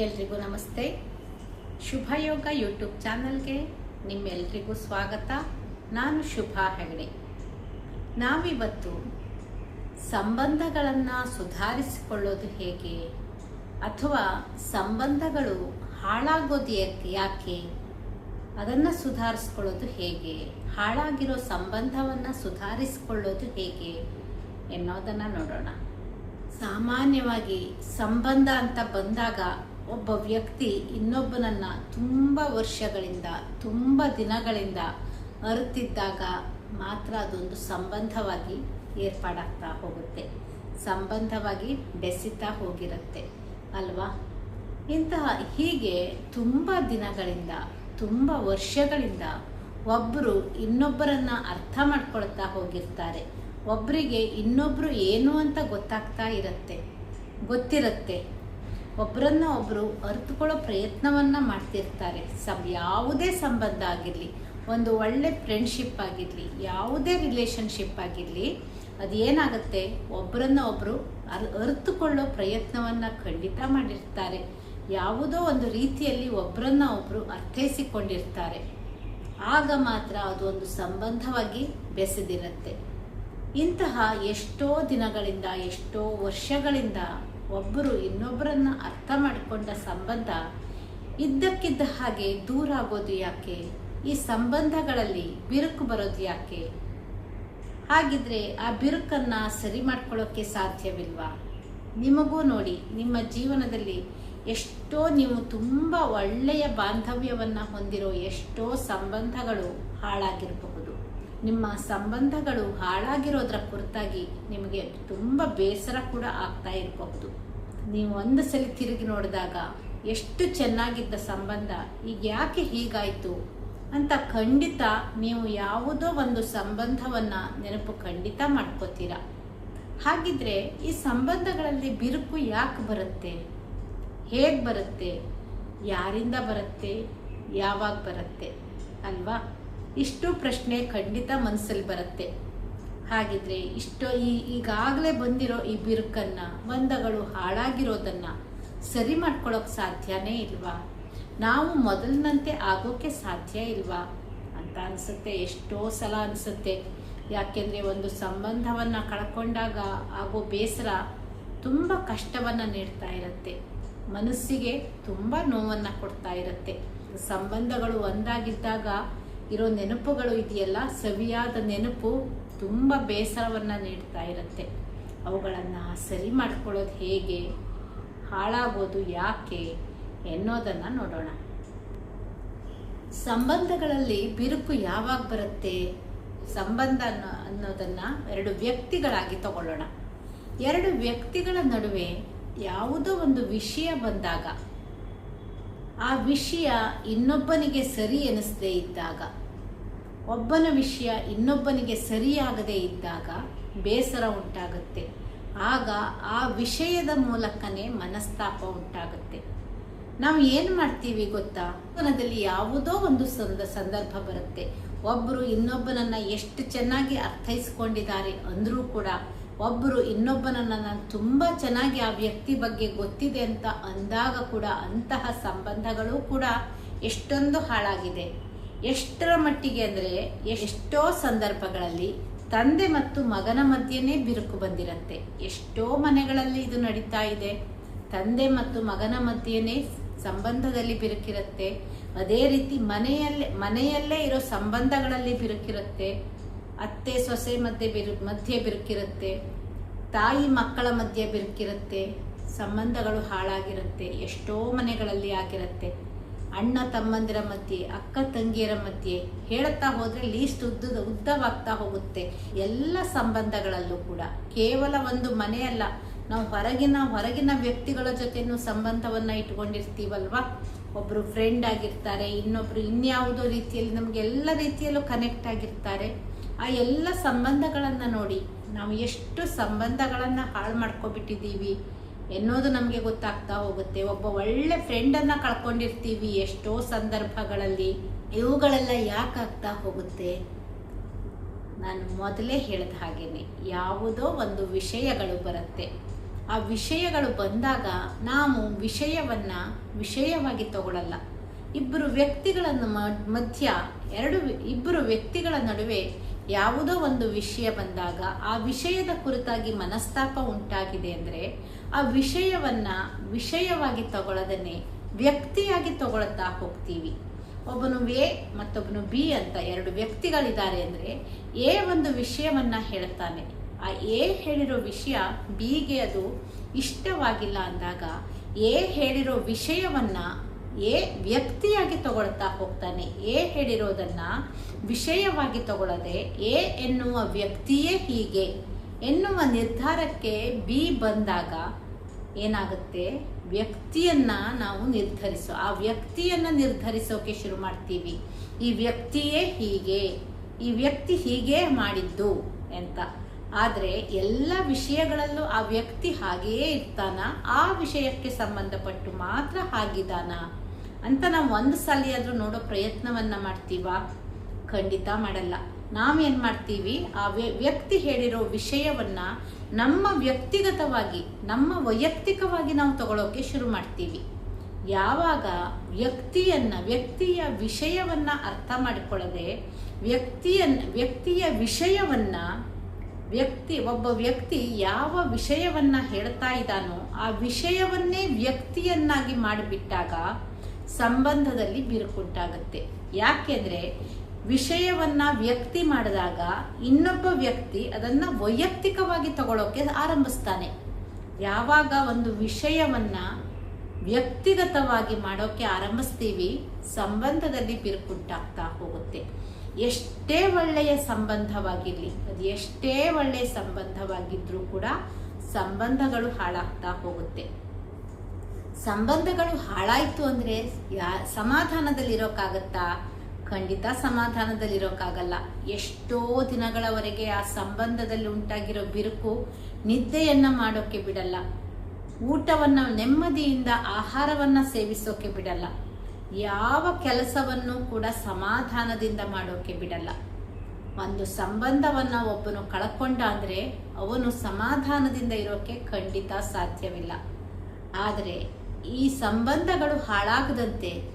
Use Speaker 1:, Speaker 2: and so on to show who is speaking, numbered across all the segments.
Speaker 1: ಎಲ್ರಿಗೂ ನಮಸ್ತೆ. ಶುಭಯೋಗ ಯೂಟ್ಯೂಬ್ ಚಾನಲ್ಗೆ ನಿಮ್ಮೆಲ್ರಿಗೂ ಸ್ವಾಗತ. ನಾನು ಶುಭಾ ಹೆಗಡೆ. ನಾವಿವತ್ತು ಸಂಬಂಧಗಳನ್ನು ಸುಧಾರಿಸಿಕೊಳ್ಳೋದು ಹೇಗೆ? ಅಥವಾ ಸಂಬಂಧಗಳು ಹಾಳಾಗೋದು ಯಾಕೆ ಅದನ್ನು ಸುಧಾರಿಸ್ಕೊಳ್ಳೋದು ಹೇಗೆ? ಹಾಳಾಗಿರೋ ಸಂಬಂಧವನ್ನು ಸುಧಾರಿಸಿಕೊಳ್ಳೋದು ಹೇಗೆ ಎನ್ನೋದನ್ನು ನೋಡೋಣ. ಸಾಮಾನ್ಯವಾಗಿ ಸಂಬಂಧ ಅಂತ ಬಂದಾಗ ಒಬ್ಬ ವ್ಯಕ್ತಿ ಇನ್ನೊಬ್ಬನನ್ನ ತುಂಬ ವರ್ಷಗಳಿಂದ, ತುಂಬ ದಿನಗಳಿಂದ ಅರುತ್ತಿದ್ದಾಗ ಮಾತ್ರ ಅದೊಂದು ಸಂಬಂಧವಾಗಿ ಏರ್ಪಾಡಾಗ್ತಾ ಹೋಗುತ್ತೆ. ಸಂಬಂಧವಾಗಿ ಬೆಸಿತಾ ಹೋಗಿರುತ್ತೆ, ಅಲ್ವಾ? ಇಂತಹ ಹೀಗೆ ತುಂಬ ದಿನಗಳಿಂದ, ತುಂಬ ವರ್ಷಗಳಿಂದ ಒಬ್ಬರು ಇನ್ನೊಬ್ಬರನ್ನ ಅರ್ಥ ಮಾಡ್ಕೊಳ್ತಾ ಹೋಗಿರ್ತಾರೆ. ಒಬ್ಬರಿಗೆ ಇನ್ನೊಬ್ಬರು ಏನು ಅಂತ ಗೊತ್ತಾಗ್ತಾ ಇರುತ್ತೆ, ಗೊತ್ತಿರುತ್ತೆ. ಒಬ್ಬರನ್ನ ಒಬ್ಬರು ಅರ್ಥಕೊಳ್ಳೋ ಪ್ರಯತ್ನವನ್ನು ಮಾಡ್ತಿರ್ತಾರೆ. ಸಂ ಯಾವುದೇ ಸಂಬಂಧ ಆಗಿರಲಿ, ಒಂದು ಒಳ್ಳೆ ಫ್ರೆಂಡ್ಶಿಪ್ ಆಗಿರಲಿ, ಯಾವುದೇ ರಿಲೇಷನ್ಶಿಪ್ ಆಗಿರಲಿ ಅದು ಏನಾಗುತ್ತೆ ಒಬ್ಬರನ್ನ ಒಬ್ಬರು ಅರ್ ಅರ್ಥಕೊಳ್ಳೋ ಪ್ರಯತ್ನವನ್ನು ಖಂಡಿತ ಮಾಡಿರ್ತಾರೆ. ಯಾವುದೋ ಒಂದು ರೀತಿಯಲ್ಲಿ ಒಬ್ಬರನ್ನ ಒಬ್ಬರು ಅರ್ಥೈಸಿಕೊಂಡಿರ್ತಾರೆ. ಆಗ ಮಾತ್ರ ಅದು ಒಂದು ಸಂಬಂಧವಾಗಿ ಬೆಸೆದಿರುತ್ತೆ. ಇಂತಹ ಎಷ್ಟೋ ದಿನಗಳಿಂದ, ಎಷ್ಟೋ ವರ್ಷಗಳಿಂದ ಒಬ್ಬರು ಇನ್ನೊಬ್ಬರನ್ನ ಅರ್ಥ ಮಾಡಿಕೊಂಡ ಸಂಬಂಧ ಇದ್ದಕ್ಕಿದ್ದ ಹಾಗೆ ದೂರ ಆಗೋದು ಯಾಕೆ? ಈ ಸಂಬಂಧಗಳಲ್ಲಿ ಬಿರುಕು ಬರೋದು ಯಾಕೆ? ಹಾಗಿದ್ರೆ ಆ ಬಿರುಕನ್ನ ಸರಿ ಮಾಡ್ಕೊಳ್ಳೋಕ್ಕೆ ಸಾಧ್ಯವಿಲ್ವಾ? ನಿಮಗೂ ನೋಡಿ, ನಿಮ್ಮ ಜೀವನದಲ್ಲಿ ಎಷ್ಟೋ ನೀವು ತುಂಬ ಒಳ್ಳೆಯ ಬಾಂಧವ್ಯವನ್ನು ಹೊಂದಿರೋ ಎಷ್ಟೋ ಸಂಬಂಧಗಳು ಹಾಳಾಗಿರಬಹುದು. ನಿಮ್ಮ ಸಂಬಂಧಗಳು ಹಾಳಾಗಿರೋದ್ರ ಕುರಿತಾಗಿ ನಿಮಗೆ ತುಂಬ ಬೇಸರ ಕೂಡ ಆಗ್ತಾ ಇರಬಹುದು. ನೀವು ಒಂದು ಸಲ ತಿರುಗಿ ನೋಡಿದಾಗ ಎಷ್ಟು ಚೆನ್ನಾಗಿದ್ದ ಸಂಬಂಧ, ಈಗ ಯಾಕೆ ಹೀಗಾಯಿತು ಅಂತ ಖಂಡಿತ ನೀವು ಯಾವುದೋ ಒಂದು ಸಂಬಂಧವನ್ನು ನೆನಪು ಖಂಡಿತ ಮಾಡ್ಕೋತೀರ. ಹಾಗಿದ್ರೆ ಈ ಸಂಬಂಧಗಳಲ್ಲಿ ಬಿರುಕು ಯಾಕೆ ಬರುತ್ತೆ? ಹೇಗೆ ಬರುತ್ತೆ? ಯಾರಿಂದ ಬರುತ್ತೆ? ಯಾವಾಗ ಬರುತ್ತೆ? ಅಲ್ವಾ? ಇಷ್ಟು ಪ್ರಶ್ನೆ ಖಂಡಿತ ಮನಸ್ಸಲ್ಲಿ ಬರುತ್ತೆ. ಹಾಗಿದ್ರೆ ಇಷ್ಟು ಈ ಈಗಾಗಲೇ ಬಂದಿರೋ ಈ ಬಿರುಕನ್ನು, ಬಂಧಗಳು ಹಾಳಾಗಿರೋದನ್ನು ಸರಿ ಮಾಡ್ಕೊಳ್ಳೋಕೆ ಸಾಧ್ಯನೇ ಇಲ್ವಾ? ನಾವು ಮೊದಲಿನಂತೆ ಆಗೋಕ್ಕೆ ಸಾಧ್ಯ ಇಲ್ವಾ? ಅಂತ ಅನಿಸುತ್ತೆ, ಎಷ್ಟೋ ಸಲ ಅನಿಸುತ್ತೆ. ಯಾಕೆಂದರೆ ಒಂದು ಸಂಬಂಧವನ್ನು ಕಳ್ಕೊಂಡಾಗ ಆಗೋ ಬೇಸರ ತುಂಬ ಕಷ್ಟವನ್ನು ನೀಡ್ತಾ ಇರುತ್ತೆ. ಮನಸ್ಸಿಗೆ ತುಂಬ ನೋವನ್ನು ಕೊಡ್ತಾ ಇರುತ್ತೆ. ಸಂಬಂಧಗಳು ಒಂದಾಗಿದ್ದಾಗ ಇರೋ ನೆನಪುಗಳು ಇದೆಯಲ್ಲ, ಸವಿಯಾದ ನೆನಪು ತುಂಬ ಬೇಸರವನ್ನು ನೀಡ್ತಾ ಇರುತ್ತೆ. ಅವುಗಳನ್ನು ಸರಿ ಮಾಡ್ಕೊಳ್ಳೋದು ಹೇಗೆ, ಹಾಳಾಗೋದು ಯಾಕೆ ಎನ್ನೋದನ್ನು ನೋಡೋಣ. ಸಂಬಂಧಗಳಲ್ಲಿ ಬಿರುಕು ಯಾವಾಗ ಬರುತ್ತೆ ಸಂಬಂಧ ಅನ್ನೋ, ಅನ್ನೋದನ್ನು ಎರಡು ವ್ಯಕ್ತಿಗಳಾಗಿ ತಗೊಳ್ಳೋಣ. ಎರಡು ವ್ಯಕ್ತಿಗಳ ನಡುವೆ ಯಾವುದೋ ಒಂದು ವಿಷಯ ಬಂದಾಗ, ಆ ವಿಷಯ ಇನ್ನೊಬ್ಬನಿಗೆ ಸರಿ ಎನಿಸದೇ ಇದ್ದಾಗ ಒಬ್ಬನ ವಿಷಯ ಇನ್ನೊಬ್ಬನಿಗೆ ಸರಿಯಾಗದೇ ಇದ್ದಾಗ ಬೇಸರ ಉಂಟಾಗುತ್ತೆ. ಆಗ ಆ ವಿಷಯದ ಮೂಲಕನೇ ಮನಸ್ತಾಪ ಉಂಟಾಗುತ್ತೆ. ನಾವು ಏನು ಮಾಡ್ತೀವಿ ಗೊತ್ತಾ? ಜೀವನದಲ್ಲಿ ಯಾವುದೋ ಒಂದು ಸಂದ, ಸಂದರ್ಭ ಬರುತ್ತೆ. ಒಬ್ಬರು ಇನ್ನೊಬ್ಬನನ್ನು ಎಷ್ಟು ಚೆನ್ನಾಗಿ ಅರ್ಥೈಸ್ಕೊಂಡಿದ್ದಾರೆ ಅಂದರೂ ಕೂಡ ಒಬ್ಬರು ಇನ್ನೊಬ್ಬನನ್ನ ನಾನು ತುಂಬ ಚೆನ್ನಾಗಿ ಆ ವ್ಯಕ್ತಿ ಬಗ್ಗೆ ಗೊತ್ತಿದೆ ಅಂತ ಅಂದಾಗ ಕೂಡ ಅಂತಹ ಸಂಬಂಧಗಳು ಕೂಡ ಎಷ್ಟೊಂದು ಹಾಳಾಗಿದೆ. ಎಷ್ಟರ ಮಟ್ಟಿಗೆ ಅಂದರೆ ಎಷ್ಟೋ ಸಂದರ್ಭಗಳಲ್ಲಿ ತಂದೆ ಮತ್ತು ಮಗನ ಮಧ್ಯೆನೇ ಬಿರುಕು ಬಂದಿರತ್ತೆ. ಎಷ್ಟೋ ಮನೆಗಳಲ್ಲಿ ಇದು ನಡೀತಾ ಇದೆ. ತಂದೆ ಮತ್ತು ಮಗನ ಮಧ್ಯೆನೇ ಸಂಬಂಧದಲ್ಲಿ ಬಿರುಕಿರುತ್ತೆ. ಅದೇ ರೀತಿ ಮನೆಯಲ್ಲೇ ಮನೆಯಲ್ಲೇ ಇರೋ ಸಂಬಂಧಗಳಲ್ಲಿ ಬಿರುಕಿರುತ್ತೆ. ಅತ್ತೆ, ಸೊಸೆ ಮಧ್ಯೆ ಬಿರು, ಮಧ್ಯೆ ಬಿರುಕಿರುತ್ತೆ. ತಾಯಿ, ಮಕ್ಕಳ ಮಧ್ಯೆ ಬಿರುಕಿರುತ್ತೆ. ಸಂಬಂಧಗಳು ಹಾಳಾಗಿರುತ್ತೆ. ಎಷ್ಟೋ ಮನೆಗಳಲ್ಲಿ ಆಗಿರುತ್ತೆ. ಅಣ್ಣ ತಮ್ಮಂದಿರ ಮಧ್ಯೆ, ಅಕ್ಕ ತಂಗಿಯರ ಮಧ್ಯೆ ಹೇಳುತ್ತಾ ಹೋದರೆ ಲೀಸ್ಟ್ ಉದ್ದದ, ಉದ್ದವಾಗ್ತಾ ಹೋಗುತ್ತೆ ಎಲ್ಲ ಸಂಬಂಧಗಳಲ್ಲೂ ಕೂಡ. ಕೇವಲ ಒಂದು ಮನೆಯಲ್ಲ ನಾವು ಹೊರಗಿನ ಹೊರಗಿನ ವ್ಯಕ್ತಿಗಳ ಜೊತೆನೂ ಸಂಬಂಧವನ್ನು ಇಟ್ಕೊಂಡಿರ್ತೀವಲ್ವಾ? ಒಬ್ಬರು ಫ್ರೆಂಡ್ ಆಗಿರ್ತಾರೆ, ಇನ್ನೊಬ್ರು ಇನ್ಯಾವುದೋ ರೀತಿಯಲ್ಲಿ ನಮಗೆ ಎಲ್ಲ ರೀತಿಯಲ್ಲೂ ಕನೆಕ್ಟ್ ಆಗಿರ್ತಾರೆ. ಆ ಎಲ್ಲ ಸಂಬಂಧಗಳನ್ನು ನೋಡಿ, ನಾವು ಎಷ್ಟು ಸಂಬಂಧಗಳನ್ನು ಹಾಳು ಮಾಡ್ಕೊಬಿಟ್ಟಿದ್ದೀವಿ ಎನ್ನೋದು ನಮಗೆ ಗೊತ್ತಾಗ್ತಾ ಹೋಗುತ್ತೆ. ಒಬ್ಬ ಒಳ್ಳೆ ಫ್ರೆಂಡನ್ನು ಕಳ್ಕೊಂಡಿರ್ತೀವಿ ಎಷ್ಟೋ ಸಂದರ್ಭಗಳಲ್ಲಿ. ಇವುಗಳೆಲ್ಲ ಯಾಕಾಗ್ತಾ ಹೋಗುತ್ತೆ? ನಾನು ಮೊದಲೇ ಹೇಳಿದ ಹಾಗೇನೆ, ಯಾವುದೋ ಒಂದು ವಿಷಯಗಳು ಬರುತ್ತೆ. ಆ ವಿಷಯಗಳು ಬಂದಾಗ ನಾವು ವಿಷಯವನ್ನ ವಿಷಯವಾಗಿ ತಗೊಳ್ಳಲ್ಲ ಇಬ್ಬರು ವ್ಯಕ್ತಿಗಳನ್ನು ಮಧ್ಯ ಎರಡು ಇಬ್ಬರು ವ್ಯಕ್ತಿಗಳ ನಡುವೆ ಯಾವುದೋ ಒಂದು ವಿಷಯ ಬಂದಾಗ ಆ ವಿಷಯದ ಕುರಿತಾಗಿ ಮನಸ್ತಾಪ ಉಂಟಾಗಿದೆ ಅಂದರೆ ಆ ವಿಷಯವನ್ನ ವಿಷಯವಾಗಿ ತಗೊಳ್ಳೋದನ್ನೇ ವ್ಯಕ್ತಿಯಾಗಿ ತಗೊಳ್ತಾ ಹೋಗ್ತೀವಿ. ಒಬ್ಬನು ಎ ಮತ್ತೊಬ್ಬನು ಬಿ ಅಂತ ಎರಡು ವ್ಯಕ್ತಿಗಳಿದ್ದಾರೆ ಅಂದರೆ ಎ ಒಂದು ವಿಷಯವನ್ನ ಹೇಳ್ತಾನೆ. ಆ ಎ ಹೇಳಿರೋ ವಿಷಯ ಬಿಗೆ ಅದು ಇಷ್ಟವಾಗಿಲ್ಲ ಅಂದಾಗ ಎ ಹೇಳಿರೋ ವಿಷಯವನ್ನ ಎ ವ್ಯಕ್ತಿಯಾಗಿ ತಗೊಳ್ತಾ ಹೋಗ್ತಾನೆ. ಎ ಹೇಳಿರೋದನ್ನ ವಿಷಯವಾಗಿ ತಗೊಳ್ಳದೆ ಎ ಎನ್ನುವ ವ್ಯಕ್ತಿಯೇ ಹೀಗೆ. ಎನ್ನುವ ನಿರ್ಧಾರಕ್ಕೆ ಬಿ ಬಂದಾಗ ಏನಾಗುತ್ತೆ? ವ್ಯಕ್ತಿಯನ್ನ ನಾವು ನಿರ್ಧರಿಸೋ, ಆ ವ್ಯಕ್ತಿಯನ್ನ ನಿರ್ಧರಿಸೋಕೆ ಶುರು ಮಾಡ್ತೀವಿ. ಈ ವ್ಯಕ್ತಿಯೇ ಹೀಗೆ, ಈ ವ್ಯಕ್ತಿ ಹೀಗೆ ಮಾಡಿದ್ದು ಅಂತ. ಆದರೆ ಎಲ್ಲ ವಿಷಯಗಳಲ್ಲೂ ಆ ವ್ಯಕ್ತಿ ಹಾಗೆಯೇ ಇರ್ತಾನ? ಆ ವಿಷಯಕ್ಕೆ ಸಂಬಂಧಪಟ್ಟು ಮಾತ್ರ ಹಾಗಿದ್ದಾನ? ಅಂತ ನಾವು ಒಂದು ಸಲ ಆದರೂ ನೋಡೋ ಪ್ರಯತ್ನವನ್ನು ಮಾಡ್ತೀವಾ? ಖಂಡಿತ ಮಾಡಲ್ಲ. ನಾವೇನು ಮಾಡ್ತೀವಿ? ಆ ವ್ಯ- ವ್ಯಕ್ತಿ ಹೇಳಿರೋ ವಿಷಯವನ್ನು ನಮ್ಮ ವ್ಯಕ್ತಿಗತವಾಗಿ, ನಮ್ಮ ವೈಯಕ್ತಿಕವಾಗಿ ನಾವು ತಗೊಳ್ಳೋಕೆ ಶುರು ಮಾಡ್ತೀವಿ. ಯಾವಾಗ ವ್ಯಕ್ತಿಯನ್ನು, ವ್ಯಕ್ತಿಯ ವಿಷಯವನ್ನು ಅರ್ಥ ಮಾಡಿಕೊಳ್ಳದೆ ವ್ಯಕ್ತಿಯನ್ನು ವ್ಯಕ್ತಿಯ ವಿಷಯವನ್ನು, ವ್ಯಕ್ತಿ, ಒಬ್ಬ ವ್ಯಕ್ತಿ ಯಾವ ವಿಷಯವನ್ನು ಹೇಳ್ತಾ ಇದ್ದಾನೋ ಆ ವಿಷಯವನ್ನೇ ವ್ಯಕ್ತಿಯನ್ನಾಗಿ ಮಾಡಿಬಿಟ್ಟಾಗ ಸಂಬಂಧದಲ್ಲಿ ಬಿರುಕುಂಟಾಗುತ್ತೆ. ಯಾಕೆಂದ್ರೆ ವಿಷಯವನ್ನ ವ್ಯಕ್ತಿ ಮಾಡಿದಾಗ ಇನ್ನೊಬ್ಬ ವ್ಯಕ್ತಿ ಅದನ್ನ ವೈಯಕ್ತಿಕವಾಗಿ ತಗೊಳ್ಳೋಕೆ ಆರಂಭಿಸ್ತಾನೆ. ಯಾವಾಗ ಒಂದು ವಿಷಯವನ್ನ ವ್ಯಕ್ತಿಗತವಾಗಿ ಮಾಡೋಕೆ ಆರಂಭಿಸ್ತೀವಿ, ಸಂಬಂಧದಲ್ಲಿ ಬಿರುಕುಂಟಾಗ್ತಾ ಹೋಗುತ್ತೆ. ಎಷ್ಟೇ ಒಳ್ಳೆಯ ಸಂಬಂಧವಾಗಿರಲಿ, ಅದು ಎಷ್ಟೇ ಒಳ್ಳೆಯ ಸಂಬಂಧವಾಗಿದ್ರೂ ಕೂಡ ಸಂಬಂಧಗಳು ಹಾಳಾಗ್ತಾ ಹೋಗುತ್ತೆ. ಸಂಬಂಧಗಳು ಹಾಳಾಯ್ತು ಅಂದ್ರೆ ಯಾ ಸಮಾಧಾನದಲ್ಲಿರೋಕ್ಕಾಗತ್ತಾ? ಖಂಡಿತ ಸಮಾಧಾನದಲ್ಲಿರೋಕ್ಕಾಗಲ್ಲ. ಎಷ್ಟೋ ದಿನಗಳವರೆಗೆ ಆ ಸಂಬಂಧದಲ್ಲಿ ಉಂಟಾಗಿರೋ ಬಿರುಕು ನಿದ್ದೆಯನ್ನ ಮಾಡೋಕೆ ಬಿಡಲ್ಲ. ಊಟವನ್ನ ನೆಮ್ಮದಿಯಿಂದ ಆಹಾರವನ್ನ ಸೇವಿಸೋಕೆ ಬಿಡಲ್ಲ. ಯಾವ ಕೆಲಸವನ್ನು ಕೂಡ ಸಮಾಧಾನದಿಂದ ಮಾಡೋಕೆ ಬಿಡಲ್ಲ. ಒಂದು ಸಂಬಂಧವನ್ನ ಒಬ್ಬನು ಕಳ್ಕೊಂಡ ಅಂದ್ರೆ ಅವನು ಸಮಾಧಾನದಿಂದ ಇರೋಕೆ ಖಂಡಿತ ಸಾಧ್ಯವಿಲ್ಲ. ಆದರೆ ಈ ಸಂಬಂಧಗಳು ಹಾಳಾಗದಂತೆ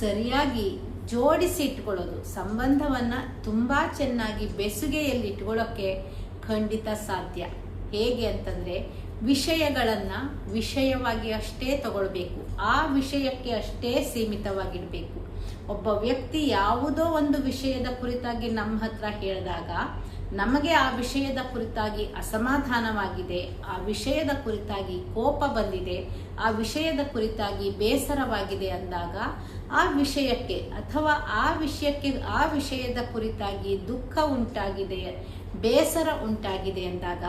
Speaker 1: ಸರಿಯಾಗಿ ಜೋಡಿಸಿ ಇಟ್ಕೊಳ್ಳೋದು ಸಂಬಂಧವನ್ನ ತುಂಬಾ ಚೆನ್ನಾಗಿ ಬೆಸುಗೆಯಲ್ಲಿ ಇಟ್ಕೊಳ್ಳೋಕೆ ಖಂಡಿತ ಸಾಧ್ಯ. ಹೇಗೆ ಅಂತಂದ್ರೆ ವಿಷಯಗಳನ್ನ ವಿಷಯವಾಗಿ ಅಷ್ಟೇ ತಗೊಳ್ಬೇಕು. ಆ ವಿಷಯಕ್ಕೆ ಅಷ್ಟೇ ಸೀಮಿತವಾಗಿಡಬೇಕು. ಒಬ್ಬ ವ್ಯಕ್ತಿ ಯಾವುದೋ ಒಂದು ವಿಷಯದ ಕುರಿತಾಗಿ ನಮ್ಮ ಹತ್ರ ಹೇಳಿದಾಗ ನಮಗೆ ಆ ವಿಷಯದ ಕುರಿತಾಗಿ ಅಸಮಾಧಾನವಾಗಿದೆ, ಆ ವಿಷಯದ ಕುರಿತಾಗಿ ಕೋಪ ಬಂದಿದೆ, ಆ ವಿಷಯದ ಕುರಿತಾಗಿ ಬೇಸರವಾಗಿದೆ ಅಂದಾಗ ಆ ವಿಷಯಕ್ಕೆ ಅಥವಾ ಆ ವಿಷಯಕ್ಕೆ ಆ ವಿಷಯದ ಕುರಿತಾಗಿ ದುಃಖ ಉಂಟಾಗಿದೆ, ಬೇಸರ ಉಂಟಾಗಿದೆ ಅಂದಾಗ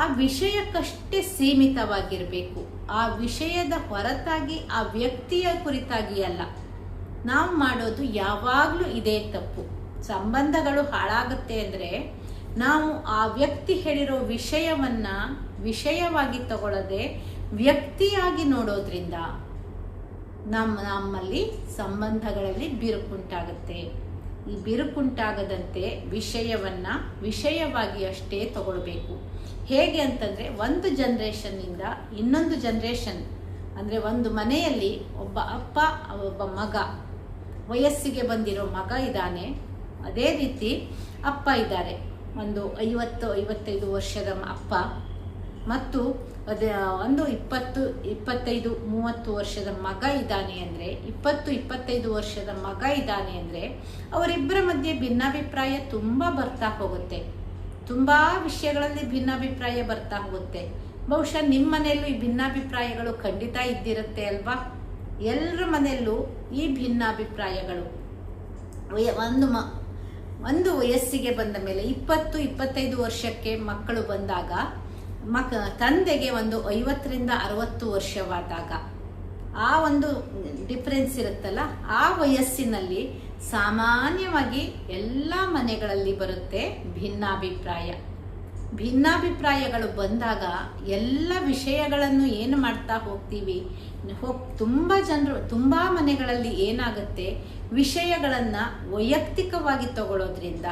Speaker 1: ಆ ವಿಷಯಕ್ಕಷ್ಟೇ ಸೀಮಿತವಾಗಿರಬೇಕು. ಆ ವಿಷಯದ ಹೊರತಾಗಿ, ಆ ವ್ಯಕ್ತಿಯ ಕುರಿತಾಗಿ ಅಲ್ಲ. ನಾವು ಮಾಡೋದು ಯಾವಾಗಲೂ ಇದೇ ತಪ್ಪು. ಸಂಬಂಧಗಳು ಹಾಳಾಗುತ್ತೆ ಅಂದರೆ ನಾವು ಆ ವ್ಯಕ್ತಿ ಹೇಳಿರೋ ವಿಷಯವನ್ನ ವಿಷಯವಾಗಿ ತಗೊಳ್ಳದೆ ವ್ಯಕ್ತಿಯಾಗಿ ನೋಡೋದ್ರಿಂದ ನಮ್ಮ ನಮ್ಮಲ್ಲಿ ಸಂಬಂಧಗಳಲ್ಲಿ ಬಿರುಕುಂಟಾಗುತ್ತೆ. ಈ ಬಿರುಕುಂಟಾಗದಂತೆ ವಿಷಯವನ್ನ ವಿಷಯವಾಗಿ ಅಷ್ಟೇ ತಗೊಳ್ಬೇಕು. ಹೇಗೆ ಅಂತಂದ್ರೆ ಒಂದು ಜನ್ರೇಷನ್ನಿಂದ ಇನ್ನೊಂದು ಜನರೇಷನ್ ಅಂದ್ರೆ ಒಂದು ಮನೆಯಲ್ಲಿ ಒಬ್ಬ ಅಪ್ಪ, ಒಬ್ಬ ಮಗ, ವಯಸ್ಸಿಗೆ ಬಂದಿರೋ ಮಗ ಇದ್ದಾನೆ. ಅದೇ ರೀತಿ ಅಪ್ಪ ಇದ್ದಾರೆ. ಒಂದು ಐವತ್ತು, ಐವತ್ತೈದು ವರ್ಷದ ಅಪ್ಪ. ಮತ್ತು ಅದೇ ಒಂದು ಇಪ್ಪತ್ತು, ಇಪ್ಪತ್ತೈದು, ಮೂವತ್ತು ವರ್ಷದ ಮಗ ಇದ್ದಾನೆ ಅಂದರೆ, ಇಪ್ಪತ್ತು, ಇಪ್ಪತ್ತೈದು ವರ್ಷದ ಮಗ ಇದ್ದಾನೆ ಅಂದರೆ, ಅವರಿಬ್ಬರ ಮಧ್ಯೆ ಭಿನ್ನಾಭಿಪ್ರಾಯ ತುಂಬ ಬರ್ತಾ ಹೋಗುತ್ತೆ. ತುಂಬ ವಿಷಯಗಳಲ್ಲಿ ಭಿನ್ನಾಭಿಪ್ರಾಯ ಬರ್ತಾ ಹೋಗುತ್ತೆ. ಬಹುಶಃ ನಿಮ್ಮ ಮನೆಯಲ್ಲೂ ಈ ಭಿನ್ನಾಭಿಪ್ರಾಯಗಳು ಖಂಡಿತ ಇದ್ದಿರುತ್ತೆ ಅಲ್ವಾ? ಎಲ್ಲರ ಮನೆಯಲ್ಲೂ ಈ ಭಿನ್ನಾಭಿಪ್ರಾಯಗಳು. ಒಂದು ಮ ಒಂದು ವಯಸ್ಸಿಗೆ ಬಂದ ಮೇಲೆ ಇಪ್ಪತ್ತು, ಇಪ್ಪತ್ತೈದು ವರ್ಷಕ್ಕೆ ಮಕ್ಕಳು ಬಂದಾಗ, ಮಕ್, ತಂದೆಗೆ ಒಂದು ಐವತ್ತರಿಂದ ಅರವತ್ತು ವರ್ಷವಾದಾಗ, ಆ ಒಂದು ಡಿಫ್ರೆನ್ಸ್ ಇರುತ್ತಲ್ಲ, ಆ ವಯಸ್ಸಿನಲ್ಲಿ ಸಾಮಾನ್ಯವಾಗಿ ಎಲ್ಲ ಮನೆಗಳಲ್ಲಿ ಬರುತ್ತೆ ಭಿನ್ನಾಭಿಪ್ರಾಯ. ಭಿನ್ನಾಭಿಪ್ರಾಯಗಳು ಬಂದಾಗ ಎಲ್ಲ ವಿಷಯಗಳನ್ನು ಏನು ಮಾಡ್ತಾ ಹೋಗ್ತೀವಿ? ಹೋಗ್ ತುಂಬ ಜನರು, ತುಂಬ ಮನೆಗಳಲ್ಲಿ ಏನಾಗುತ್ತೆ? ವಿಷಯಗಳನ್ನು ವೈಯಕ್ತಿಕವಾಗಿ ತಗೊಳ್ಳೋದ್ರಿಂದ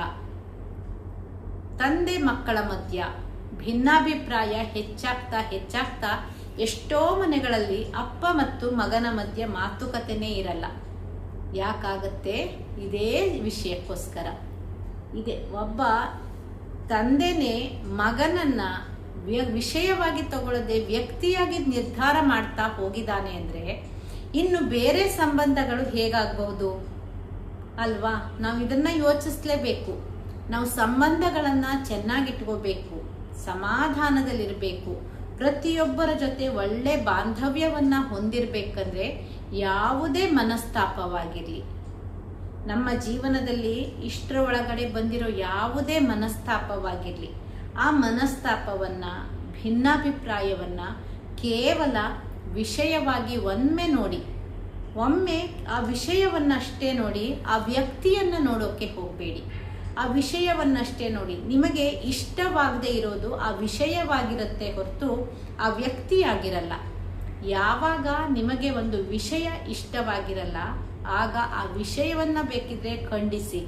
Speaker 1: ತಂದೆ ಮಕ್ಕಳ ಮಧ್ಯ ಭಿನ್ನಾಭಿಪ್ರಾಯ ಹೆಚ್ಚಾಗ್ತಾ ಹೆಚ್ಚಾಗ್ತಾ ಎಷ್ಟೋ ಮನೆಗಳಲ್ಲಿ ಅಪ್ಪ ಮತ್ತು ಮಗನ ಮಧ್ಯೆ ಮಾತುಕತೆನೇ ಇರಲ್ಲ. ಯಾಕಾಗತ್ತೆ? ಇದೇ ವಿಷಯಕ್ಕೋಸ್ಕರ. ಇದೆ, ಒಬ್ಬ ತಂದೆನೇ ಮಗನನ್ನ ವಿಷಯವಾಗಿ ತಗೊಳ್ಳದೆ ವ್ಯಕ್ತಿಯಾಗಿ ನಿರ್ಧಾರ ಮಾಡ್ತಾ ಹೋಗಿದ್ದಾನೆ ಅಂದ್ರೆ ಇನ್ನು ಬೇರೆ ಸಂಬಂಧಗಳು ಹೇಗಾಗಬಹುದು? ಅಲ್ವಾ? ನಾವು ಇದನ್ನ ಯೋಚಿಸ್ಲೇಬೇಕು. ನಾವು ಸಂಬಂಧಗಳನ್ನ ಚೆನ್ನಾಗಿಟ್ಕೋಬೇಕು. ಸಮಾಧಾನದಲ್ಲಿರಬೇಕು. ಪ್ರತಿಯೊಬ್ಬರ ಜೊತೆ ಒಳ್ಳೆ ಬಾಂಧವ್ಯವನ್ನ ಹೊಂದಿರಬೇಕಂದ್ರೆ ಯಾವುದೇ ಮನಸ್ತಾಪವಾಗಿರಲಿ. ನಮ್ಮ ಜೀವನದಲ್ಲಿ ಇಷ್ಟರ ಒಳಗಡೆ ಬಂದಿರೋ ಯಾವುದೇ ಮನಸ್ತಾಪವಾಗಿರಲಿ, ಆ ಮನಸ್ತಾಪವನ್ನು, ಭಿನ್ನಾಭಿಪ್ರಾಯವನ್ನ ಕೇವಲ ವಿಷಯವಾಗಿ ಒಮ್ಮೆ ನೋಡಿ, ಒಮ್ಮೆ ಆ ವಿಷಯವನ್ನಷ್ಟೇ ನೋಡಿ, ಆ ವ್ಯಕ್ತಿಯನ್ನ ನೋಡೋಕೆ ಹೋಗಬೇಡಿ. ಆ ವಿಷಯವನ್ನಷ್ಟೇ ನೋಡಿ, ನಿಮಗೆ ಇಷ್ಟವಾಗದೇ ಇರೋದು ಆ ವಿಷಯವಾಗಿರುತ್ತೆ ಹೊರತು ಆ ವ್ಯಕ್ತಿಯಾಗಿರಲ್ಲ. ಯಾವಾಗ ನಿಮಗೆ ಒಂದು ವಿಷಯ ಇಷ್ಟವಾಗಿರಲ್ಲ ಆಗ ಆ ವಿಷಯವನ್ನು ಬೇಕಿದ್ರೆ ಖಂಡಿಸಿ.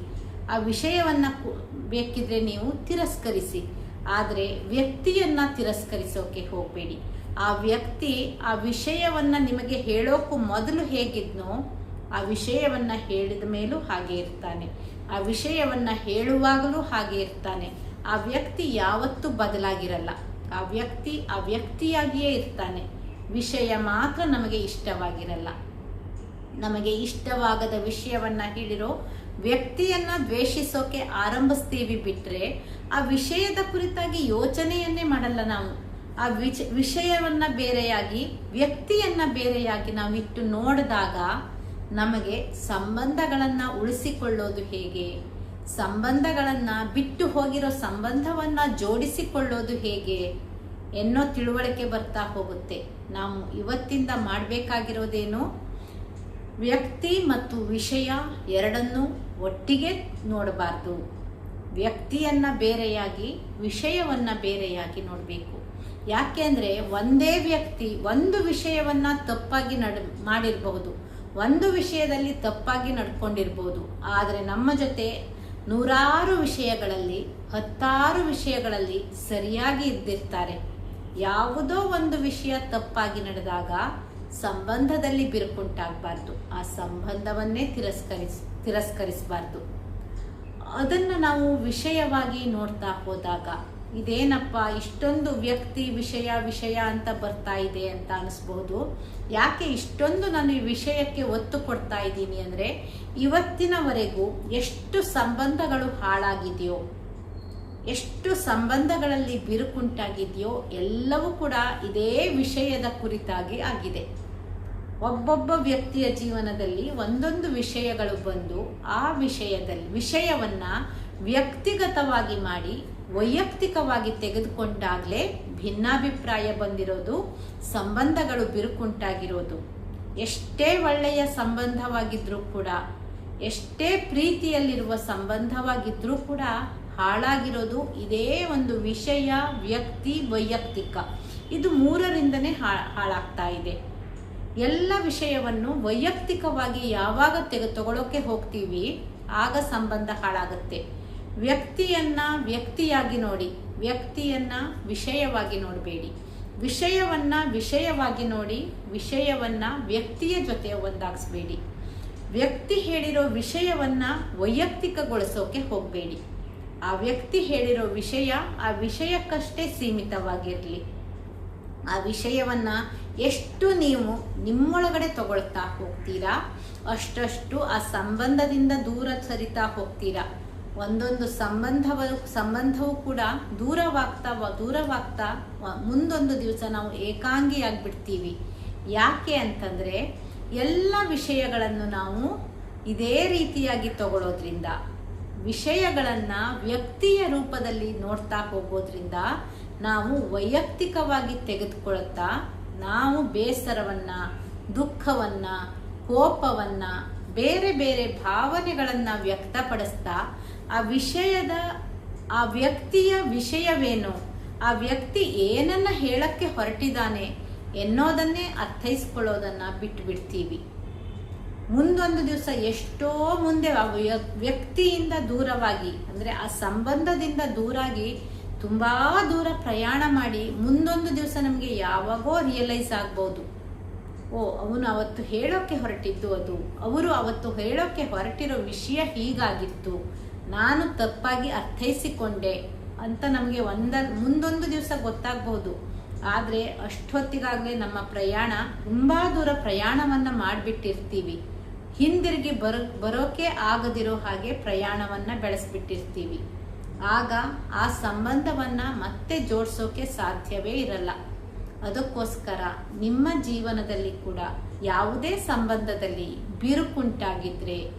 Speaker 1: ಆ ವಿಷಯವನ್ನು ಬೇಕಿದ್ರೆ ನೀವು ತಿರಸ್ಕರಿಸಿ. ಆದರೆ ವ್ಯಕ್ತಿಯನ್ನು ತಿರಸ್ಕರಿಸೋಕೆ ಹೋಗಬೇಡಿ. ಆ ವ್ಯಕ್ತಿ ಆ ವಿಷಯವನ್ನು ನಿಮಗೆ ಹೇಳೋಕ್ಕೂ ಮೊದಲು ಹೇಗಿದ್ನೋ ಆ ವಿಷಯವನ್ನು ಹೇಳಿದ ಮೇಲೂ ಹಾಗೆ ಇರ್ತಾನೆ. ಆ ವಿಷಯವನ್ನು ಹೇಳುವಾಗಲೂ ಹಾಗೆ ಇರ್ತಾನೆ. ಆ ವ್ಯಕ್ತಿ ಯಾವತ್ತೂ ಬದಲಾಗಿರಲ್ಲ. ಆ ವ್ಯಕ್ತಿ ಆ ವ್ಯಕ್ತಿಯಾಗಿಯೇ ಇರ್ತಾನೆ. ವಿಷಯ ಮಾತ್ರ ನಮಗೆ ಇಷ್ಟವಾಗಿರಲ್ಲ. ನಮಗೆ ಇಷ್ಟವಾಗದ ವಿಷಯವನ್ನ ಹೇಳಿರೋ ವ್ಯಕ್ತಿಯನ್ನ ದ್ವೇಷಿಸೋಕೆ ಆರಂಭಿಸ್ತೀವಿ ಬಿಟ್ರೆ ಆ ವಿಷಯದ ಕುರಿತಾಗಿ ಯೋಚನೆಯನ್ನೇ ಮಾಡಲ್ಲ ನಾವು. ಆ ವಿಚ, ವಿಷಯವನ್ನ ಬೇರೆಯಾಗಿ, ವ್ಯಕ್ತಿಯನ್ನ ಬೇರೆಯಾಗಿ ನಾವು ಇಟ್ಟು ನೋಡಿದಾಗ ನಮಗೆ ಸಂಬಂಧಗಳನ್ನ ಉಳಿಸಿಕೊಳ್ಳೋದು ಹೇಗೆ? ಸಂಬಂಧಗಳನ್ನ ಬಿಟ್ಟು ಹೋಗಿರೋ ಸಂಬಂಧವನ್ನ ಜೋಡಿಸಿಕೊಳ್ಳೋದು ಹೇಗೆ? ಎನ್ನೋ ತಿಳುವಳಿಕೆ ಬರ್ತಾ ಹೋಗುತ್ತೆ. ನಾವು ಇವತ್ತಿಂದ ಮಾಡಬೇಕಾಗಿರೋದೇನು? ವ್ಯಕ್ತಿ ಮತ್ತು ವಿಷಯ ಎರಡನ್ನೂ ಒಟ್ಟಿಗೆ ನೋಡಬಾರ್ದು. ವ್ಯಕ್ತಿಯನ್ನ ಬೇರೆಯಾಗಿ, ವಿಷಯವನ್ನ ಬೇರೆಯಾಗಿ ನೋಡಬೇಕು. ಯಾಕೆಂದ್ರೆ ಒಂದೇ ವ್ಯಕ್ತಿ ಒಂದು ವಿಷಯವನ್ನ ತಪ್ಪಾಗಿ ನಡ್, ಮಾಡಿರಬಹುದು. ಒಂದು ವಿಷಯದಲ್ಲಿ ತಪ್ಪಾಗಿ ನಡ್ಕೊಂಡಿರ್ಬೋದು. ಆದರೆ ನಮ್ಮ ಜೊತೆ ನೂರಾರು ವಿಷಯಗಳಲ್ಲಿ, ಹತ್ತಾರು ವಿಷಯಗಳಲ್ಲಿ ಸರಿಯಾಗಿ ಇದ್ದಿರ್ತಾರೆ. ಯಾವುದೋ ಒಂದು ವಿಷಯ ತಪ್ಪಾಗಿ ನಡೆದಾಗ ಸಂಬಂಧದಲ್ಲಿ ಬಿರುಕುಂಟಾಗಬಾರ್ದು. ಆ ಸಂಬಂಧವನ್ನೇ ತಿರಸ್ಕರಿಸ್, ತಿರಸ್ಕರಿಸಬಾರ್ದು. ಅದನ್ನು ನಾವು ವಿಷಯವಾಗಿ ನೋಡ್ತಾ ಹೋದಾಗ, ಇದೇನಪ್ಪ, ಇಷ್ಟೊಂದು ವ್ಯಕ್ತಿ ವಿಷಯ ವಿಷಯ ಅಂತ ಬರ್ತಾ ಇದೆ ಅಂತ ಅನಿಸ್ಬೋದು ಯಾಕೆ ಇಷ್ಟೊಂದು ನಾನು ಈ ವಿಷಯಕ್ಕೆ ಒತ್ತು ಕೊಡ್ತಾ ಇದ್ದೀನಿ ಅಂದರೆ, ಇವತ್ತಿನವರೆಗೂ ಎಷ್ಟು ಸಂಬಂಧಗಳು ಹಾಳಾಗಿದೆಯೋ, ಎಷ್ಟು ಸಂಬಂಧಗಳಲ್ಲಿ ಬಿರುಕುಂಟಾಗಿದೆಯೋ, ಎಲ್ಲವೂ ಕೂಡ ಇದೇ ವಿಷಯದ ಕುರಿತಾಗಿ ಆಗಿದೆ. ಒಬ್ಬೊಬ್ಬ ವ್ಯಕ್ತಿಯ ಜೀವನದಲ್ಲಿ ಒಂದೊಂದು ವಿಷಯಗಳು ಬಂದು ಆ ವಿಷಯದಲ್ಲಿ, ವಿಷಯವನ್ನ ವ್ಯಕ್ತಿಗತವಾಗಿ ಮಾಡಿ, ವೈಯಕ್ತಿಕವಾಗಿ ತೆಗೆದುಕೊಂಡಾಗಲೇ ಭಿನ್ನಾಭಿಪ್ರಾಯ ಬಂದಿರೋದು, ಸಂಬಂಧಗಳು ಬಿರುಕುಂಟಾಗಿರೋದು. ಎಷ್ಟೇ ಒಳ್ಳೆಯ ಸಂಬಂಧವಾಗಿದ್ರೂ ಕೂಡ, ಎಷ್ಟೇ ಪ್ರೀತಿಯಲ್ಲಿರುವ ಸಂಬಂಧವಾಗಿದ್ರೂ ಕೂಡ ಹಾಳಾಗಿರೋದು ಇದೇ ಒಂದು ವಿಷಯ, ವ್ಯಕ್ತಿ, ವೈಯಕ್ತಿಕ. ಇದು ಮೂರರಿಂದನೇ ಹಾಳಾಗ್ತಾ ಇದೆ. ಎಲ್ಲ ವಿಷಯವನ್ನು ವೈಯಕ್ತಿಕವಾಗಿ ಯಾವಾಗ ತೆಗೆ ತಗೊಳ್ಳೋಕೆ ಹೋಗ್ತೀವಿ, ಆಗ ಸಂಬಂಧ ಹಾಳಾಗುತ್ತೆ. ವ್ಯಕ್ತಿಯನ್ನ ವ್ಯಕ್ತಿಯಾಗಿ ನೋಡಿ, ವ್ಯಕ್ತಿಯನ್ನ ವಿಷಯವಾಗಿ ನೋಡಬೇಡಿ. ವಿಷಯವನ್ನ ವಿಷಯವಾಗಿ ನೋಡಿ, ವಿಷಯವನ್ನ ವ್ಯಕ್ತಿಯ ಜೊತೆ ಒಂದಾಗಿಸ್ಬೇಡಿ. ವ್ಯಕ್ತಿ ಹೇಳಿರೋ ವಿಷಯವನ್ನ ವೈಯಕ್ತಿಕಗೊಳಿಸೋಕೆ ಹೋಗಬೇಡಿ. ಆ ವ್ಯಕ್ತಿ ಹೇಳಿರೋ ವಿಷಯ ಆ ವಿಷಯಕ್ಕಷ್ಟೇ ಸೀಮಿತವಾಗಿರಲಿ. ಆ ವಿಷಯವನ್ನ ಎಷ್ಟು ನೀವು ನಿಮ್ಮೊಳಗಡೆ ತಗೊಳ್ತಾ ಹೋಗ್ತೀರಾ? ಅಷ್ಟಷ್ಟು ಆ ಸಂಬಂಧದಿಂದ ದೂರ ಸರಿತಾ ಹೋಗ್ತೀರಾ? ಒಂದೊಂದು ಸಂಬಂಧವ, ಸಂಬಂಧವೂ ಕೂಡ ದೂರವಾಗ್ತಾ ದೂರವಾಗ್ತಾ ಮುಂದೊಂದು ದಿವಸ ನಾವು ಏಕಾಂಗಿಯಾಗಿಬಿಡ್ತೀವಿ. ಯಾಕೆ ಅಂತಂದ್ರೆ ಎಲ್ಲ ವಿಷಯಗಳನ್ನು ನಾವು ಇದೇ ರೀತಿಯಾಗಿ ತಗೊಳ್ಳೋದ್ರಿಂದ ವಿಷಯಗಳನ್ನು ವ್ಯಕ್ತಿಯ ರೂಪದಲ್ಲಿ ನೋಡ್ತಾ ಹೋಗೋದ್ರಿಂದ ನಾವು ವೈಯಕ್ತಿಕವಾಗಿ ತೆಗೆದುಕೊಳ್ತಾ ನಾವು ಬೇಸರವನ್ನು, ದುಃಖವನ್ನು, ಕೋಪವನ್ನು, ಬೇರೆ ಬೇರೆ ಭಾವನೆಗಳನ್ನು ವ್ಯಕ್ತಪಡಿಸ್ತಾ ಆ ವಿಷಯದ, ಆ ವ್ಯಕ್ತಿಯ ವಿಷಯವೇನು, ಆ ವ್ಯಕ್ತಿ ಏನನ್ನ ಹೇಳಕ್ಕೆ ಹೊರಟಿದ್ದಾನೆ ಎನ್ನೋದನ್ನೇ ಅರ್ಥೈಸ್ಕೊಳ್ಳೋದನ್ನ ಬಿಟ್ಟು ಬಿಡ್ತೀವಿ ಮುಂದೊಂದು ದಿವಸ ಎಷ್ಟೋ ಮುಂದೆ ಆ ವ್ಯ- ವ್ಯಕ್ತಿಯಿಂದ ದೂರವಾಗಿ, ಅಂದ್ರೆ ಆ ಸಂಬಂಧದಿಂದ ದೂರಾಗಿ ತುಂಬ ದೂರ ಪ್ರಯಾಣ ಮಾಡಿ ಮುಂದೊಂದು ದಿವಸ ನಮಗೆ ಯಾವಾಗೋ ರಿಯಲೈಸ್ ಆಗ್ಬೋದು. ಓ, ಅವನು ಅವತ್ತು ಹೇಳೋಕ್ಕೆ ಹೊರಟಿದ್ದು ಅದು. ಅವರು ಅವತ್ತು ಹೇಳೋಕ್ಕೆ ಹೊರಟಿರೋ ವಿಷಯ ಹೀಗಾಗಿತ್ತು. ನಾನು ತಪ್ಪಾಗಿ ಅರ್ಥೈಸಿಕೊಂಡೆ ಅಂತ ನಮಗೆ ಒಂದ, ಮುಂದೊಂದು ದಿವಸ ಗೊತ್ತಾಗ್ಬೋದು. ಆದರೆ ಅಷ್ಟೊತ್ತಿಗಾಗಲೇ ನಮ್ಮ ಪ್ರಯಾಣ, ತುಂಬ ದೂರ ಪ್ರಯಾಣವನ್ನು ಮಾಡಿಬಿಟ್ಟಿರ್ತೀವಿ. ಹಿಂದಿರುಗಿ ಬರೋ, ಬರೋಕೆ ಆಗದಿರೋ ಹಾಗೆ ಪ್ರಯಾಣವನ್ನು ಬೆಳೆಸ್ಬಿಟ್ಟಿರ್ತೀವಿ. ಆಗ ಆ ಸಂಬಂಧವನ್ನು ಮತ್ತೆ ಜೋಡಿಸೋಕೆ ಸಾಧ್ಯವೇ ಇರಲ್ಲ. ಅದಕ್ಕೋಸ್ಕರ ನಿಮ್ಮ ಜೀವನದಲ್ಲಿ ಕೂಡ ಯಾವುದೇ ಸಂಬಂಧದಲ್ಲಿ ಬಿರುಕುಂಟಾಗಿದ್ರೆ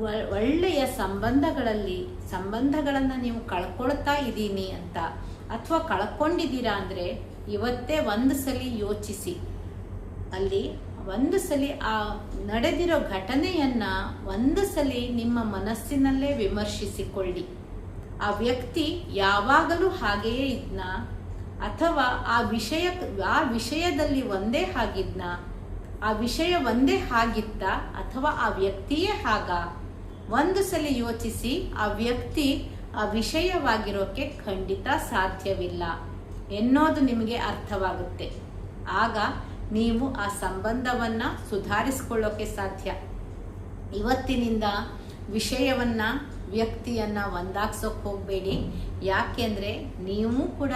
Speaker 1: ಒ- ಒಳ್ಳೆಯ ಸಂಬಂಧಗಳಲ್ಲಿ ಸಂಬಂಧಗಳನ್ನು ನೀವು ಕಳ್ಕೊಳ್ತಾ ಇದ್ದೀನಿ ಅಂತ ಅಥವಾ ಕಳ್ಕೊಂಡಿದ್ದೀರಾ ಅಂದರೆ ಇವತ್ತೇ ಒಂದು ಸಲ ಯೋಚಿಸಿ. ಅಲ್ಲಿ ಒಂದು ಸಲ ಆ ನಡೆದಿರೋ ಘಟನೆಯನ್ನ ಒಂದು ಸಲ ನಿಮ್ಮ ಮನಸ್ಸಿನಲ್ಲೇ ವಿಮರ್ಶಿಸಿಕೊಳ್ಳಿ. ಆ ವ್ಯಕ್ತಿ ಯಾವಾಗಲೂ ಹಾಗೆಯೇ ಇದ್ನ? ಅಥವಾ ಆ ವಿಷಯ, ಆ ವಿಷಯದಲ್ಲಿ ಒಂದೇ ಹಾಗಿದ್ನ? ಆ ವಿಷಯ ಒಂದೇ ಹಾಗಿತ್ತ? ಅಥವಾ ಆ ವ್ಯಕ್ತಿಯೇ ಹಾಗ? ಒಂದು ಸಲ ಯೋಚಿಸಿ, ಆ ವ್ಯಕ್ತಿ ಆ ವಿಷಯವಾಗಿರೋಕೆ ಖಂಡಿತ ಸಾಧ್ಯವಿಲ್ಲ ಎನ್ನೋದು ನಿಮಗೆ ಅರ್ಥವಾಗುತ್ತೆ. ಆಗ ನೀವು ಆ ಸಂಬಂಧವನ್ನ ಸುಧಾರಿಸಿಕೊಳ್ಳೋಕೆ ಸಾಧ್ಯ. ಇವತ್ತಿನಿಂದ ವಿಷಯವನ್ನ ವ್ಯಕ್ತಿಯನ್ನ ಒಂದಾಗ್ಸೋಕೆ ಹೋಗಬೇಡಿ. ಯಾಕೆಂದ್ರೆ ನೀವು ಕೂಡ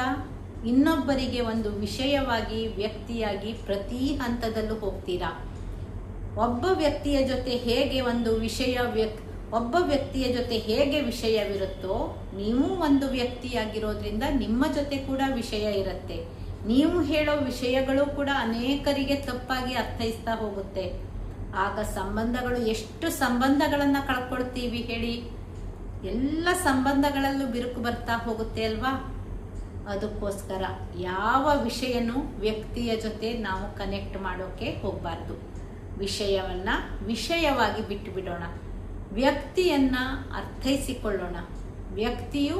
Speaker 1: ಇನ್ನೊಬ್ಬರಿಗೆ ಒಂದು ವಿಷಯವಾಗಿ, ವ್ಯಕ್ತಿಯಾಗಿ ಪ್ರತಿ ಹಂತದಲ್ಲೂ ಹೋಗ್ತೀರಾ? ಒಬ್ಬ ವ್ಯಕ್ತಿಯ ಜೊತೆ ಹೇಗೆ ಒಂದು ವಿಷಯ ವ್ಯಕ್ ಒಬ್ಬ ವ್ಯಕ್ತಿಯ ಜೊತೆ ಹೇಗೆ ವಿಷಯವಿರುತ್ತೋ, ನೀವು ಒಂದು ವ್ಯಕ್ತಿಯಾಗಿರೋದ್ರಿಂದ ನಿಮ್ಮ ಜೊತೆ ಕೂಡ ವಿಷಯ ಇರುತ್ತೆ. ನೀವು ಹೇಳೋ ವಿಷಯಗಳು ಕೂಡ ಅನೇಕರಿಗೆ ತಪ್ಪಾಗಿ ಅರ್ಥೈಸ್ತಾ ಹೋಗುತ್ತೆ. ಆಗ ಸಂಬಂಧಗಳು, ಎಷ್ಟು ಸಂಬಂಧಗಳನ್ನು ಕಳ್ಕೊಳ್ತೀವಿ ಹೇಳಿ? ಎಲ್ಲ ಸಂಬಂಧಗಳಲ್ಲೂ ಬಿರುಕು ಬರ್ತಾ ಹೋಗುತ್ತೆ ಅಲ್ವಾ? ಅದಕ್ಕೋಸ್ಕರ ಯಾವ ವಿಷಯನೂ ವ್ಯಕ್ತಿಯ ಜೊತೆ ನಾವು ಕನೆಕ್ಟ್ ಮಾಡೋಕೆ ಹೋಗಬಾರ್ದು. ವಿಷಯವನ್ನ ವಿಷಯವಾಗಿ ಬಿಟ್ಟು ಬಿಡೋಣ ವ್ಯಕ್ತಿಯನ್ನ ಅರ್ಥೈಸಿಕೊಳ್ಳೋಣ. ವ್ಯಕ್ತಿಯು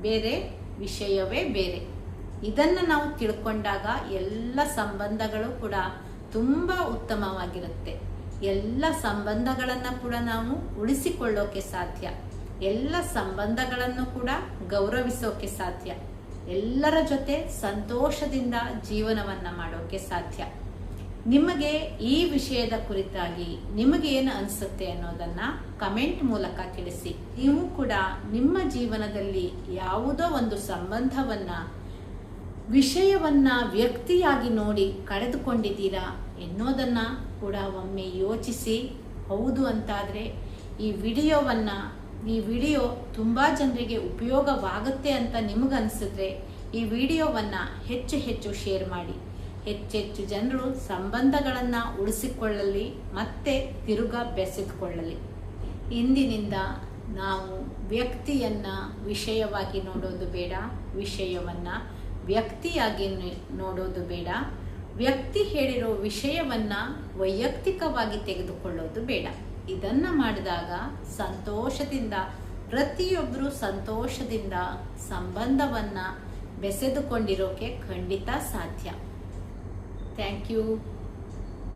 Speaker 1: ಬೇರೆ, ವಿಷಯವೇ ಬೇರೆ. ಇದನ್ನು ನಾವು ತಿಳ್ಕೊಂಡಾಗ ಎಲ್ಲ ಸಂಬಂಧಗಳು ಕೂಡ ತುಂಬ ಉತ್ತಮವಾಗಿರುತ್ತೆ. ಎಲ್ಲ ಸಂಬಂಧಗಳನ್ನು ಕೂಡ ನಾವು ಉಳಿಸಿಕೊಳ್ಳೋಕೆ ಸಾಧ್ಯ. ಎಲ್ಲ ಸಂಬಂಧಗಳನ್ನು ಕೂಡ ಗೌರವಿಸೋಕೆ ಸಾಧ್ಯ. ಎಲ್ಲರ ಜೊತೆ ಸಂತೋಷದಿಂದ ಜೀವನವನ್ನ ಮಾಡೋಕೆ ಸಾಧ್ಯ. ನಿಮಗೆ ಈ ವಿಷಯದ ಕುರಿತಾಗಿ ನಿಮಗೆ ಏನು ಅನಿಸುತ್ತೆ ಅನ್ನೋದನ್ನ ಕಮೆಂಟ್ ಮೂಲಕ ತಿಳಿಸಿ. ನೀವು ಕೂಡ ನಿಮ್ಮ ಜೀವನದಲ್ಲಿ ಯಾವುದೋ ಒಂದು ಸಂಬಂಧವನ್ನ, ವಿಷಯವನ್ನ ವ್ಯಕ್ತಿಯಾಗಿ ನೋಡಿ ಕಳೆದುಕೊಂಡಿದ್ದೀರಾ ಎನ್ನೋದನ್ನ ಕೂಡ ಒಮ್ಮೆ ಯೋಚಿಸಿ. ಹೌದು ಅಂತಾದರೆ ಈ ವಿಡಿಯೋವನ್ನ ಈ ವಿಡಿಯೋ ತುಂಬ ಜನರಿಗೆ ಉಪಯೋಗವಾಗುತ್ತೆ ಅಂತ ನಿಮಗನ್ಸಿದ್ರೆ ಈ ವಿಡಿಯೋವನ್ನ ಹೆಚ್ಚು ಹೆಚ್ಚು ಶೇರ್ ಮಾಡಿ. ಹೆಚ್ಚೆಚ್ಚು ಜನರು ಸಂಬಂಧಗಳನ್ನು ಉಳಿಸಿಕೊಳ್ಳಲಿ ಮತ್ತೆ ತಿರುಗಾ ಬೆಸೆದುಕೊಳ್ಳಲಿ. ಇಂದಿನಿಂದ ನಾವು ವ್ಯಕ್ತಿಯನ್ನ ವಿಷಯವಾಗಿ ನೋಡೋದು ಬೇಡ, ವಿಷಯವನ್ನ ವ್ಯಕ್ತಿಯಾಗಿ ನೋಡೋದು ಬೇಡ, ವ್ಯಕ್ತಿ ಹೇಳಿರೋ ವಿಷಯವನ್ನ ವೈಯಕ್ತಿಕವಾಗಿ ತೆಗೆದುಕೊಳ್ಳೋದು ಬೇಡ. ಇದನ್ನ ಮಾಡಿದಾಗ ಸಂತೋಷದಿಂದ ಪ್ರತಿಯೊಬ್ಬರು ಸಂತೋಷದಿಂದ ಸಂಬಂಧವನ್ನ ಬೆಸೆದುಕೊಂಡಿರೋಕೆ ಖಂಡಿತ ಸಾಧ್ಯ. Thank you